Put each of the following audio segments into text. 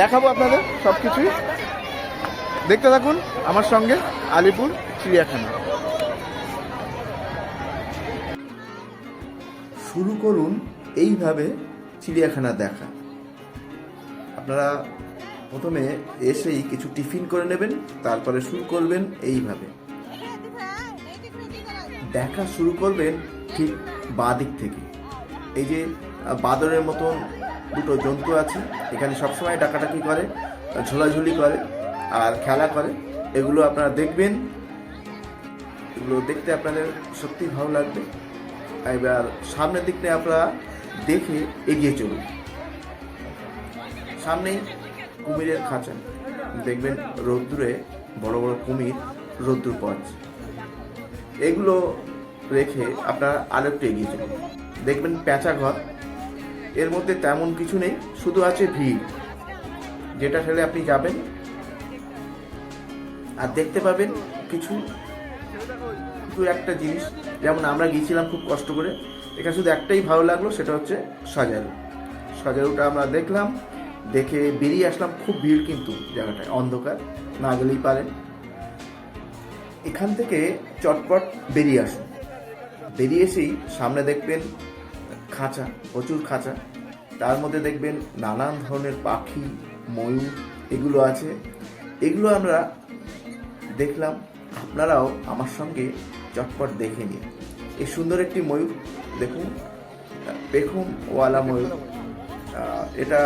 দেখাবো আপনাদের সব কিছুই দেখতে থাকুন আমার সঙ্গে আলিপুর চিড়িয়াখানা। শুরু করুন এইভাবে চিড়িয়াখানা দেখা। আপনারা প্রথমে এসেই কিছু টিফিন করে নেবেন, তারপরে শুরু করবেন এইভাবে। দেখা শুরু করবেন ঠিক বাঁ দিক থেকে। এই যে বাদরের মতন দুটো জন্তু আছে। এখানে সবসময় ডাকাডাকি করে, ঝোলাঝুলি করে আর খেলা করে। এগুলো আপনারা দেখবেন। এগুলো দেখতে আপনাদের সত্যি ভালো লাগবে। এবার সামনের দিকটা আপনারা দেখে এগিয়ে চলুন। সামনেই কুমিরের খাঁচা। দেখবেন রোদ্দুরে বড় বড় কুমির রোদ্দুর পাচ্ছে এগুলো রেখে আপনারা আরেকটু এগিয়ে চলুন। দেখবেন প্যাঁচা ঘর। এর মধ্যে তেমন কিছু নেই, শুধু আছে ভিড়। যেটা ঠেলে আপনি যাবেন। আর দেখতে পাবেন কিছু দু একটা জিনিস। যেমন আমরা গিয়েছিলাম খুব কষ্ট করে। এখানে শুধু একটাই ভালো লাগল, সেটা হচ্ছে সাজারু। সাজারুটা আমরা দেখলাম, দেখে বেরিয়ে আসলাম। খুব ভিড় কিন্তু জায়গাটায়, অন্ধকার, না গেলেই পারেন। এখান থেকে চটপট বেরিয়ে আসুন। বেরিয়ে এসেই সামনে দেখবেন খাঁচা, প্রচুর খাঁচা। তার মধ্যে দেখবেন নানান ধরনের পাখি, ময়ূর এগুলো আছে। এগুলো আমরা দেখলাম, আপনারাও আমার সঙ্গে চটপট দেখে নিন। এই সুন্দর একটি ময়ূর, দেখুন পেখম ওয়ালা ময়ূর এটা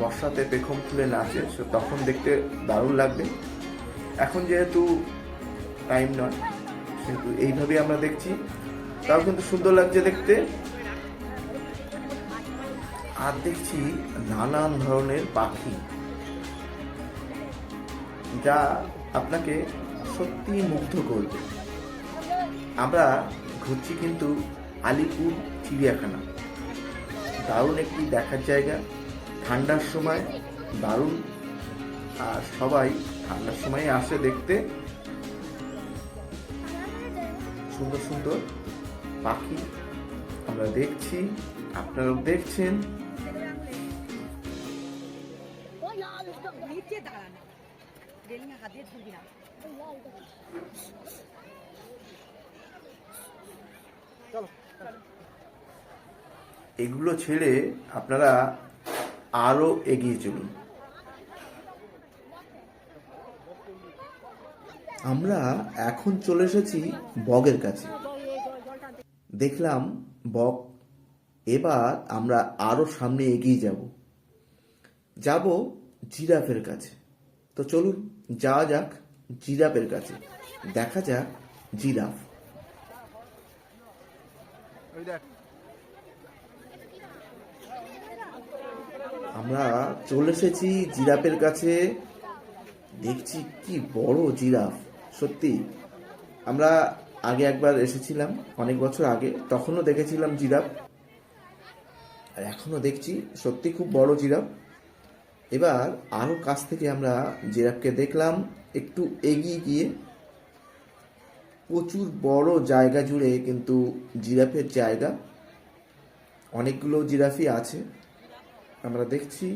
বর্ষাতে পেখম খুলে নাচে তখন দেখতে দারুণ লাগবে। এখন যেহেতু টাইম নয়, সেহেতু এইভাবেই আমরা দেখছি। তাও কিন্তু সুন্দর লাগছে দেখতে। আর দেখছি নানান ধরনের পাখি যা আপনাকে সত্যি মুগ্ধ করবে। আমরা ঘুরছি কিন্তু আলিপুর চিড়িয়াখানা। দারুণ একটি দেখার জায়গা। ঠান্ডার সময় দারুণ। আর সবাই ঠান্ডার সময় আসে দেখতে। সুন্দর সুন্দর পাখি আমরা দেখছি। আপনারাও দেখছেন। নিচে দাঁড়ানো। রেলিং হাত দিয়ে ধরবি না এগুলো ছেড়ে আপনারা আরও এগিয়ে চলুন। আমরা এখন চলে এসেছি বগের কাছে। দেখলাম বক এবার আমরা আরও সামনে এগিয়ে যাব। যাব জিরাফের কাছে। তো চলুন যাওয়া যাক জিরাফের কাছে। দেখা যাক জিরাফ। আমরা চলে এসেছি জিরাফের কাছে। দেখছি কি বড় জিরাফ সত্যি। আমরা আগে একবার এসেছিলাম অনেক বছর আগে তখনও দেখেছিলাম জিরাফ। আর এখনও দেখছি সত্যি খুব বড় জিরাফ। এবার আরও কাছ থেকে আমরা জিরাফকে দেখলাম, একটু এগিয়ে গিয়ে। প্রচুর বড় জায়গা জুড়ে কিন্তু জিরাফের জায়গা। অনেকগুলো জিরাফই আছে। আমরা দেখছি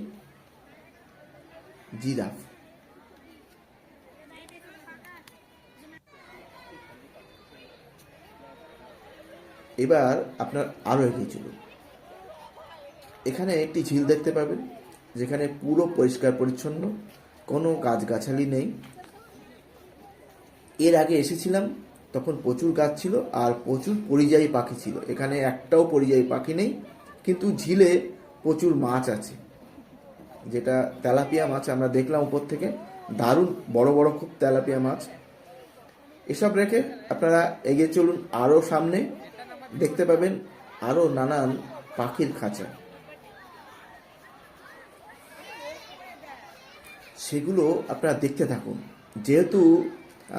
জিরাফ। এবার আপনার আরও এগিয়ে চলুন। এখানে একটি ঝিল দেখতে পাবেন। যেখানে পুরো পরিষ্কার পরিচ্ছন্ন, কোনো গাছগাছালি নেই। এর আগে এসেছিলাম, তখন প্রচুর গাছ ছিল আর প্রচুর পরিযায়ী পাখি ছিল। এখানে একটাও পরিযায়ী পাখি নেই, কিন্তু ঝিলে প্রচুর মাছ আছে। যেটা তেলাপিয়া মাছ আমরা দেখলাম উপর থেকে। দারুণ, বড় বড় খুব তেলাপিয়া মাছ। এসব রেখে আপনারা এগিয়ে চলুন আরও সামনে। দেখতে পাবেন আরও নানান পাখির খাঁচা। সেগুলো আপনারা দেখতে থাকুন। যেহেতু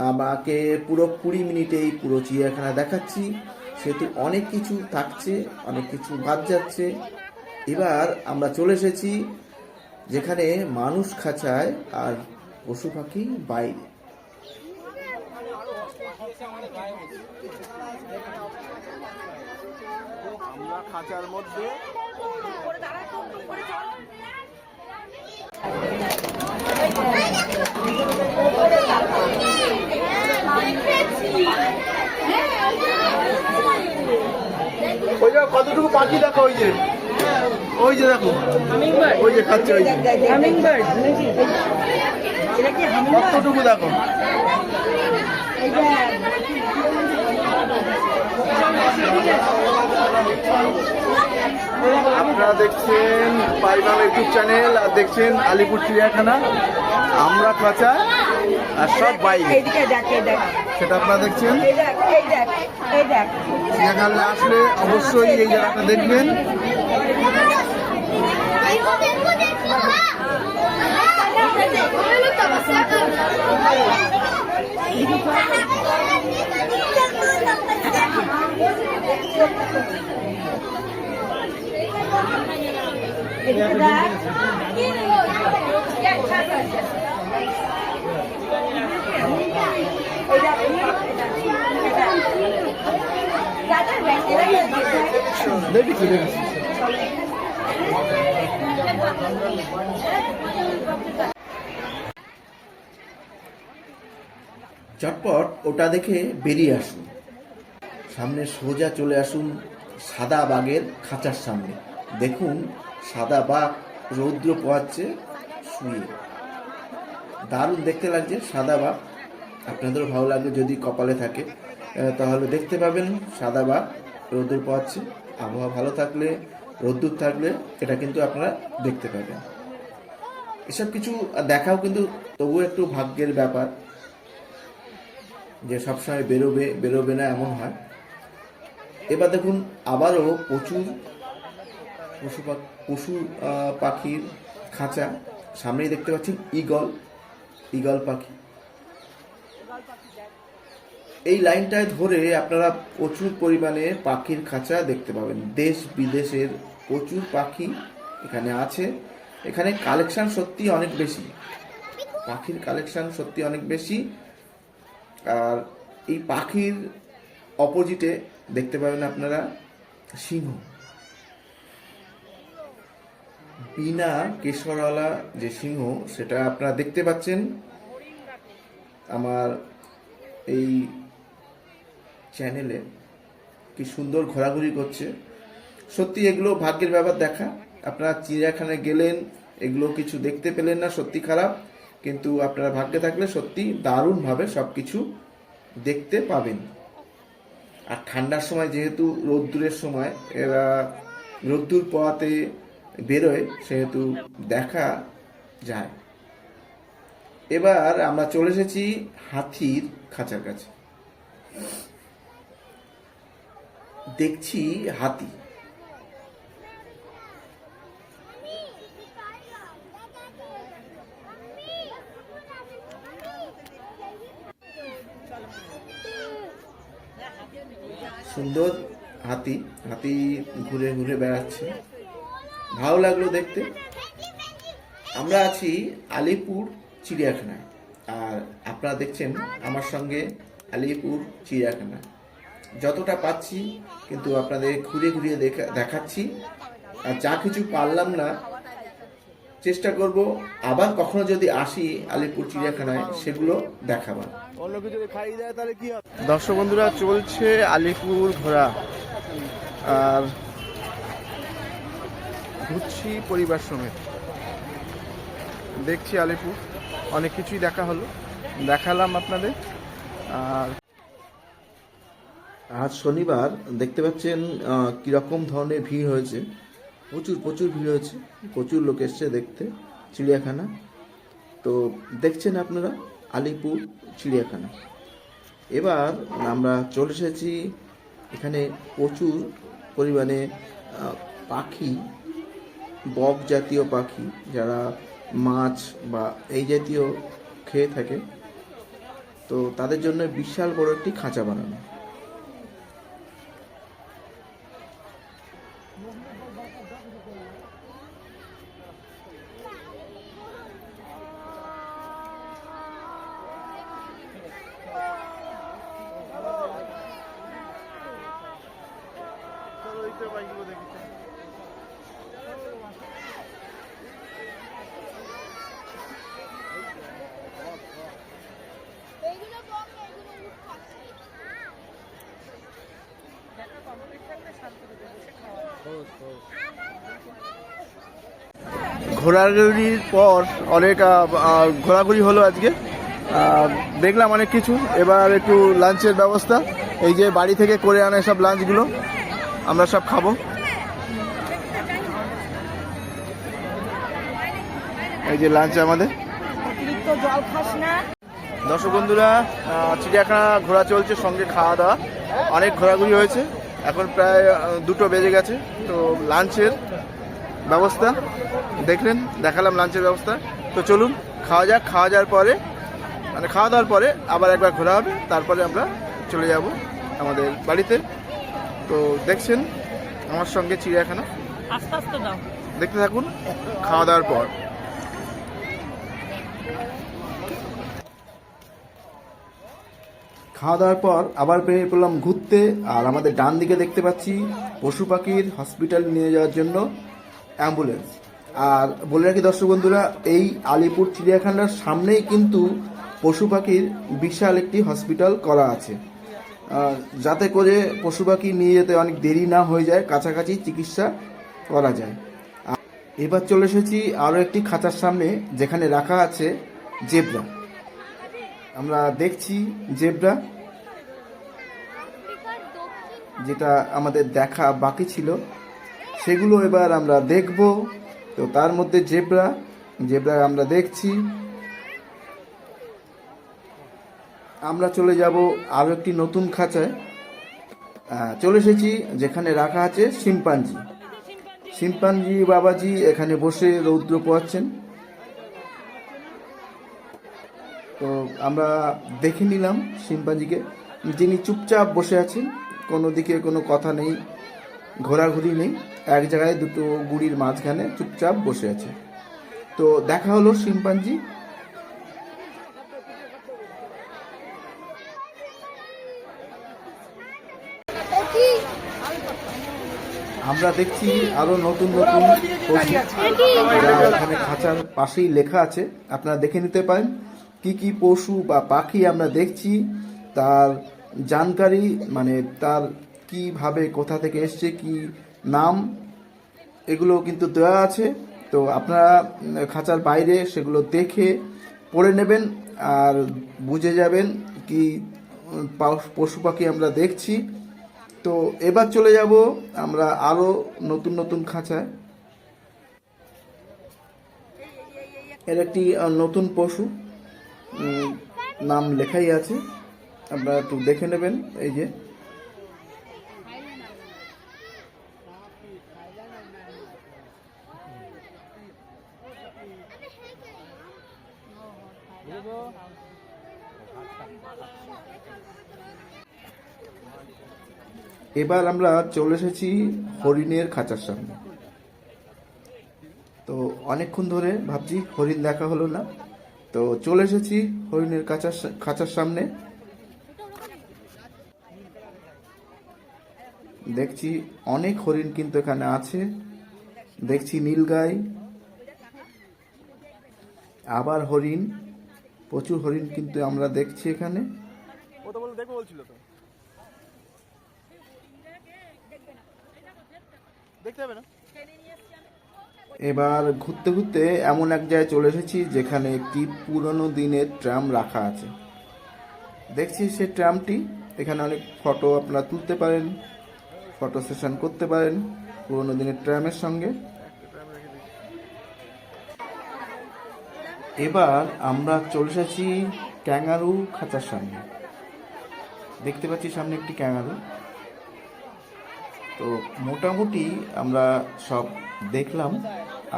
আমাকে পুরো কুড়ি মিনিটেই পুরো চিড়িয়াখানা দেখাচ্ছি সেহেতু অনেক কিছু থাকছে অনেক কিছু বাদ যাচ্ছে। এবার আমরা চলে এসেছি যেখানে মানুষ খাঁচায় আর পশু পাখি বাইরে। আমরা খাঁচার মধ্যে ওই যে কতটুকু পাখি দেখো, ওই যে। ওই যে দেখো। ওই যে খাচ্ছে, ওই যে। কতটুকু দেখো? আপনারা দেখছেন পারিবাল ইউটিউব চ্যানেল আর দেখছেন আলিপুর চিড়িয়াখানা আমরা খাঁচা আর সব দেখ সেটা আপনারা দেখছেন? এই দেখ এই দেখ এই দেখ। চিড়িয়াখানা আসলে অবশ্যই এই জায়গাটা দেখবেন। চটপট ওটা দেখে বেরিয়ে আসুন। সামনে সোজা চলে আসুন সাদা বাঘের খাঁচার সামনে। দেখুন, সাদা বাঘ রৌদ্র পোয়াচ্ছে শুয়ে। দারুণ দেখতে লাগছে সাদা বাঘ। আপনাদেরও ভালো লাগবে যদি কপালে থাকে। তাহলে দেখতে পাবেন সাদা বাঘ রোদ্দুর পাচ্ছে আবহাওয়া ভালো থাকলে, রোদ্দুর থাকলে এটা কিন্তু আপনারা দেখতে পাবেন। এসব কিছু দেখাও কিন্তু তবুও একটু ভাগ্যের ব্যাপার। যে সবসময় বেরোবে বেরোবে না এমন হয়। এবার দেখুন, আবারও প্রচুর পশু পশু পাখির খাঁচা সামনেই দেখতে পাচ্ছেন ইগল ইগল পাখি। এই লাইনটায় ধরে আপনারা প্রচুর পরিমাণে পাখির খাঁচা দেখতে পাবেন। দেশ বিদেশের প্রচুর পাখি এখানে আছে। এখানে কালেকশন সত্যি অনেক বেশি। পাখির কালেকশন সত্যি অনেক বেশি। আর এই পাখির অপোজিটে দেখতে পাবেন আপনারা সিংহ। বিনা কেশরওয়ালা যে সিংহ, সেটা আপনারা দেখতে পাচ্ছেন। আমার এই চ্যানেলে কি সুন্দর ঘোরাঘুরি করছে। সত্যি এগুলো ভাগ্যের ব্যাপার দেখা। আপনারা চিড়িয়াখানায় গেলেন, এগুলো কিছু দেখতে পেলেন না, সত্যি খারাপ। কিন্তু আপনারা ভাগ্যে থাকলে সত্যি দারুণভাবে সব কিছু দেখতে পাবেন। আর ঠান্ডার সময় যেহেতু রোদ্দুরের সময়, এরা রোদ্দুর পড়াতে বেরোয়, সেহেতু দেখা যায়। এবার আমরা চলে এসেছি হাতির খাঁচার কাছে। দেখছি হাতি। সুন্দর হাতি হাতি ঘুরে ঘুরে বেড়াচ্ছে। ভালো লাগল দেখতে। আমরা আছি আলিপুর চিড়িয়াখানায়। আর আপনারা দেখছেন আমার সঙ্গে আলিপুর চিড়িয়াখানা। যতটা পাচ্ছি কিন্তু আপনাদের ঘুরে ঘুরিয়ে দেখা দেখাচ্ছি। আর যা কিছু পারলাম না, চেষ্টা করব আবার কখনো যদি আসি আলিপুর চিড়িয়াখানায়, সেগুলো দেখাবার। অন্য কিছু খাইয়ে দেয় তাহলে কি হবে? দর্শক বন্ধুরা চলছে আলিপুর ঘোরা আর ঘুরছি পরিবার সমেত। দেখছি আলিপুর। অনেক কিছুই দেখা হলো। দেখালাম আপনাদের। আর আজ শনিবার দেখতে পাচ্ছেন কীরকম ধরনের ভিড় হয়েছে। প্রচুর প্রচুর ভিড় হয়েছে। প্রচুর লোক এসছে দেখতে চিড়িয়াখানা। তো দেখছেন আপনারা আলিপুর চিড়িয়াখানা। এবার আমরা চলে এসেছি এখানে প্রচুর পরিমাণে পাখি, বক জাতীয় পাখি যারা মাছ বা এই জাতীয় খেয়ে থাকে। তো তাদের জন্য বিশাল বড় একটি খাঁচা বানানো। ঘোরাঘুরির পর অনেক ঘোরাঘুরি হলো আজকে। দেখলাম অনেক কিছু। এবার একটু লাঞ্চের ব্যবস্থা। এই যে বাড়ি থেকে করে আনা সব লাঞ্চগুলো আমরা সব খাব। এই যে লাঞ্চ আমাদের। দর্শক বন্ধুরা চিড়িয়াখানা ঘোরা চলছে সঙ্গে খাওয়া দাওয়া। অনেক ঘোরাঘুরি হয়েছে। এখন প্রায় দুটো বেজে গেছে। তো লাঞ্চের ব্যবস্থা। দেখলেন দেখালাম লাঞ্চের ব্যবস্থা। তো চলুন খাওয়া যাক খাওয়া যাওয়ার পরে মানে খাওয়া দাওয়ার পরে আবার একবার ঘোরা হবে। তারপরে আমরা চলে যাব আমাদের বাড়িতে। তো দেখছেন আমার সঙ্গে চিড়িয়াখানা। দেখতে থাকুন খাওয়া দাওয়ার পর। খাওয়া দাওয়ার পর আবার বেরিয়ে পড়লাম ঘুরতে। আর আমাদের ডান দিকে দেখতে পাচ্ছি পশু পাখির হসপিটাল নিয়ে যাওয়ার জন্য। অ্যাম্বুলেন্স। আর বলে রাখি দর্শক বন্ধুরা এই আলিপুর চিড়িয়াখানার সামনেই কিন্তু পশু পাখির বিশাল একটি হসপিটাল করা আছে। যাতে করে পশু পাখি নিয়ে যেতে অনেক দেরি না হয়ে যায় কাছাকাছি চিকিৎসা করা যায়। এবার চলে এসেছি আরও একটি খাঁচার সামনে যেখানে রাখা আছে জেব্রা। আমরা দেখছি জেব্রা যেটা আমাদের দেখা বাকি ছিল। সেগুলো এবার আমরা দেখব। তো তার মধ্যে জেব্রা জেব্রা আমরা দেখছি। আমরা চলে যাব আরও একটি নতুন খাঁচায়। চলে এসেছি যেখানে রাখা আছে শিম্পাঞ্জি। শিম্পাঞ্জি বাবাজি এখানে বসে রৌদ্র পোয়াচ্ছেন তো আমরা দেখে নিলাম শিম্পাঞ্জিকে। যিনি চুপচাপ বসে আছেন, কোনো দিকে কোনো কথা নেই। ঘোরাঘুরি নেই। এক জায়গায় দুটো গুড়ির মাঝখানে চুপচাপ বসে আছে। তো দেখা হলো শিম্পাঞ্জি। আমরা দেখছি আরও নতুন নতুন পশু। যা এখানে খাঁচার পাশেই লেখা আছে। আপনারা দেখে নিতে পারেন কি কি পশু বা পাখি আমরা দেখছি। তার জানকারি মানে তার কীভাবে, কোথা থেকে এসছে, কি নাম এগুলো কিন্তু দেওয়া আছে। তো আপনারা খাঁচার বাইরে সেগুলো দেখে পড়ে নেবেন আর বুঝে যাবেন কি পশু পাখি আমরা দেখছি। তো এবার চলে যাব আমরা আরও নতুন নতুন খাঁচায়। এর একটি নতুন পশু নাম লেখাই আছে। আপনারা একটু দেখে নেবেন, এই যে। এবার আমরা চলে এসেছি হরিণের খাঁচার সামনে। তো অনেকক্ষণ ধরে ভাবছি হরিণ দেখা হলো না। তো চলে এসেছি হরিণের খাঁচার খাঁচার সামনে। দেখছি অনেক হরিণ কিন্তু এখানে আছে। দেখছি নীলগাই আবার হরিণ। প্রচুর হরিণ কিন্তু আমরা দেখছি এখানে। ও তো বলছিল তো। এবার ঘুরতে ঘুরতে এমন এক জায়গায় চলে এসেছি যেখানে একটি পুরনো দিনের ট্রাম রাখা আছে। দেখছি সে ট্রামটি, এখানে অনেক ফটো আপনারা তুলতে পারেন, ফটো সেশন করতে পারেন পুরনো দিনের ট্রামের সঙ্গে। এবার আমরা চলে এসেছি ক্যাঙ্গারু খাঁচার সামনে। দেখতে পাচ্ছি সামনে একটি ক্যাঙ্গারু। তো মোটামুটি আমরা সব দেখলাম,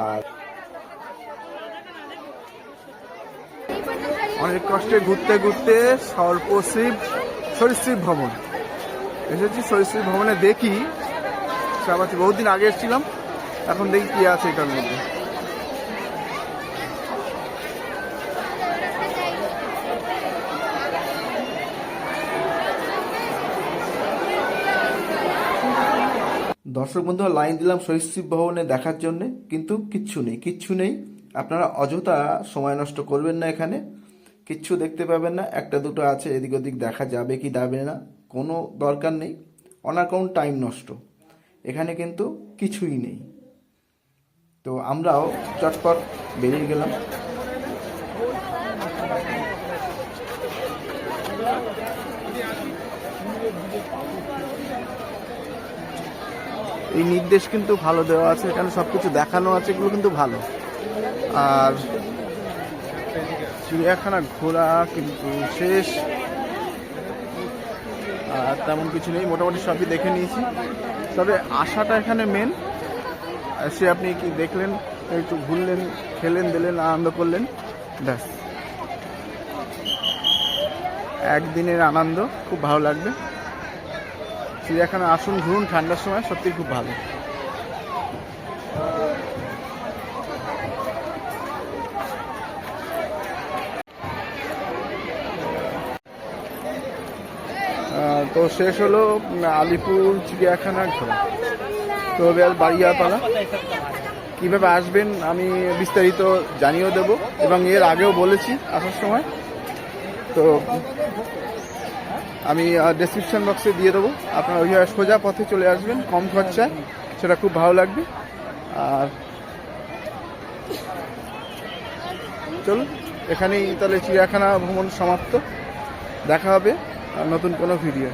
আর অনেক কষ্টে ঘুরতে ঘুরতে সর্বশিব সরিশ্রী ভবন এসেছি সরিশ্রী ভবনে দেখি। সব আছে বহুদিন আগে এসেছিলাম, এখন দেখি কি আছে এটার মধ্যে। দর্শক বন্ধুরা, লাইন দিলাম সরীসৃপ ভবনে দেখার জন্য, কিন্তু কিচ্ছু নেই কিচ্ছু নেই। আপনারা অযথা সময় নষ্ট করবেন না এখানে, কিচ্ছু দেখতে পাবেন না। একটা দুটো আছে, এদিক ওদিক দেখা যাবে কি যাবে না, কোনো দরকার নেই। অনার কোনো টাইম নষ্ট, এখানে কিন্তু কিছুই নেই। তো আমরাও চটপট বেরিয়ে গেলাম। এই নির্দেশ কিন্তু ভালো দেওয়া আছে, এখানে সব কিছু দেখানো আছে, এগুলো কিন্তু ভালো। আর চিড়িয়াখানা ঘোরা কিন্তু শেষ। আর তেমন কিছু নেই, মোটামুটি সবই দেখে নিয়েছি। তবে আশাটা এখানে মেন সে আপনি কি দেখলেন, একটু ঘুরলেন, খেলেন, দিলেন, আনন্দ করলেন, ব্যাস। একদিনের আনন্দ, খুব ভালো লাগবে। চিড়িয়াখানা আসুন, ঘুরুন, ঠান্ডার সময় সত্যি খুব ভালো। তো শেষ হলো আলিপুর চিড়িয়াখানা ঘোরা। তো এবার বাড়ি যাওয়ার পালা কীভাবে আসবেন আমি বিস্তারিত জানিয়েও দেব এবং এর আগেও বলেছি আসার সময়। তো আমি ডেসক্রিপশন বক্সে দিয়ে দেবো। আপনারা ওইভাবে সোজা পথে চলে আসবেন, কম খরচায়। সেটা খুব ভালো লাগবে। আর চলুন, এখানেই তাহলে চিড়িয়াখানা ভ্রমণ সমাপ্ত। দেখা হবে নতুন কোনো ভিডিও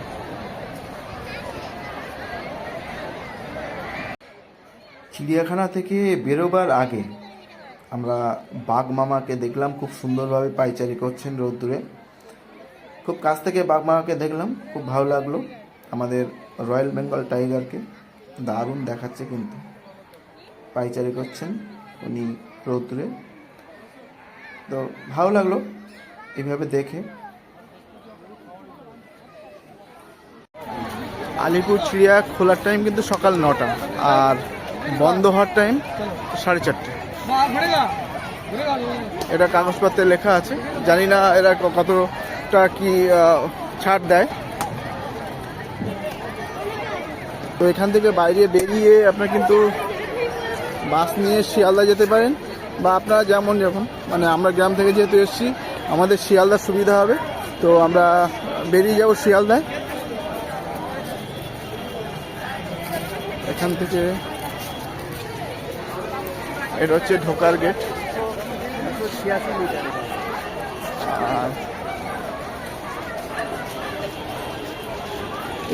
চিড়িয়াখানা থেকে বেরোবার আগে আমরা বাঘ মামাকে দেখলাম, খুব সুন্দরভাবে পাইচারি করছেন রোদ্দুরে। খুব কাছ থেকে বাঘ মামাকে দেখলাম খুব ভালো লাগল। আমাদের রয়্যাল বেঙ্গল টাইগারকে দারুণ দেখাচ্ছে কিন্তু। পাইচারি করছেন উনি রৌদ্রে। তো ভালো লাগল এইভাবে দেখে। আলিপুর চিড়িয়া খোলার টাইম কিন্তু সকাল নটা আর বন্ধ হওয়ার টাইম সাড়ে চারটে। এটা কাগজপত্রে লেখা আছে। জানি না এরা ক- কতটা কি ছাড় দেয়। তো এখান থেকে বাইরে বেরিয়ে আপনার কিন্তু বাস নিয়ে শিয়ালদা যেতে পারেন। বা আপনারা যেমন যখন মানে আমরা গ্রাম থেকে যেহেতু এসেছি, আমাদের শিয়ালদার সুবিধা হবে। তো আমরা বেরিয়ে যাব শিয়ালদায়। এখান থেকে এটা হচ্ছে ঢোকার গেট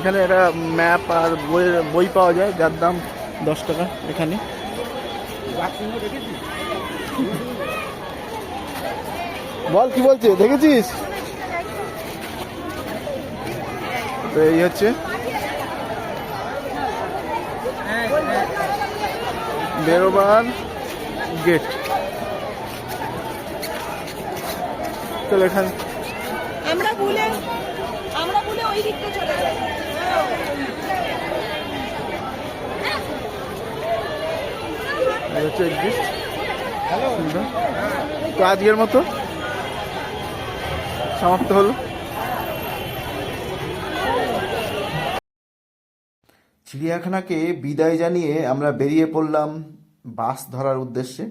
এখানে একটা ম্যাপ আর বই বই পাওয়া যায়, যার দাম দশ টাকা এখানে। বল, কি বলছে দেখেছিস? এই হচ্ছে। বেরোবার গেট চলো এখানে আমরা ভুলে আমরা ভুলে ওই দিকটা চলে যাই এটা হচ্ছে। তো আজকের মতো সমাপ্ত হলো। চিড়িয়াখানাকে বিদায় জানিয়ে আমরা বেরিয়ে পড়লাম বাস ধরার উদ্দেশ্যে।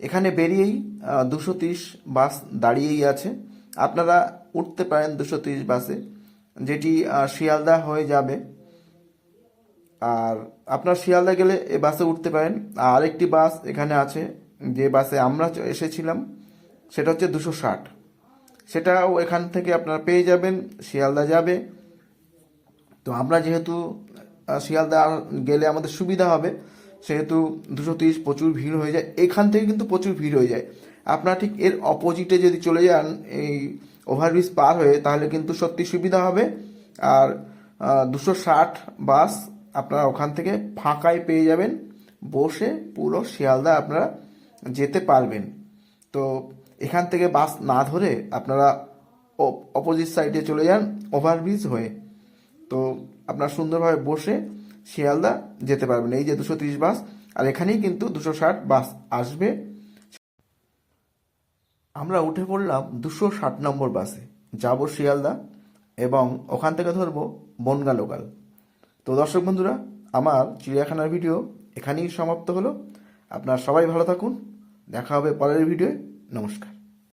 এখানে বেরিয়েই দুশো তিরিশ বাস দাঁড়িয়েই আছে। আপনারা উঠতে পারেন দুশো তিরিশ বাসে, যেটি শিয়ালদা হয়ে যাবে। আর আপনার শিয়ালদা গেলে এ বাসে উঠতে পারেন। আর আরেকটি বাস এখানে আছে, যে বাসে আমরা এসেছিলাম, সেটা হচ্ছে দুশো ষাট। সেটাও এখান থেকে আপনারা পেয়ে যাবেন, শিয়ালদা যাবে। তো আমরা যেহেতু শিয়ালদা গেলে আমাদের সুবিধা হবে, সেহেতু দুশো তিরিশ প্রচুর ভিড় হয়ে যায়। এখান থেকে কিন্তু প্রচুর ভিড় হয়ে যায়। আপনারা ঠিক এর অপোজিটে যদি চলে যান, এই ওভারব্রিজ পার হয়ে, তাহলে কিন্তু সত্যি সুবিধা হবে। আর দুশো ষাট বাস আপনারা ওখান থেকে ফাঁকায় পেয়ে যাবেন। বসে পুরো শিয়ালদা আপনারা যেতে পারবেন। তো এখান থেকে বাস না ধরে আপনারা অপোজিট সাইডে চলে যান ওভারব্রিজ হয়ে। তো আপনার সুন্দরভাবে বসে শিয়ালদা যেতে পারবেন। এই যে দুশো তিরিশ বাস, আর এখানেই কিন্তু দুশো ষাট বাস আসবে। আমরা উঠে পড়লাম দুশো ষাট নম্বর বাসে। যাব শিয়ালদা এবং ওখান থেকে ধরবো বনগা লোকাল। তো দর্শক বন্ধুরা, আমার চিড়িয়াখানার ভিডিও এখানেই সমাপ্ত হলো। আপনারা সবাই ভালো থাকুন। দেখা হবে পরের ভিডিও নমস্কার।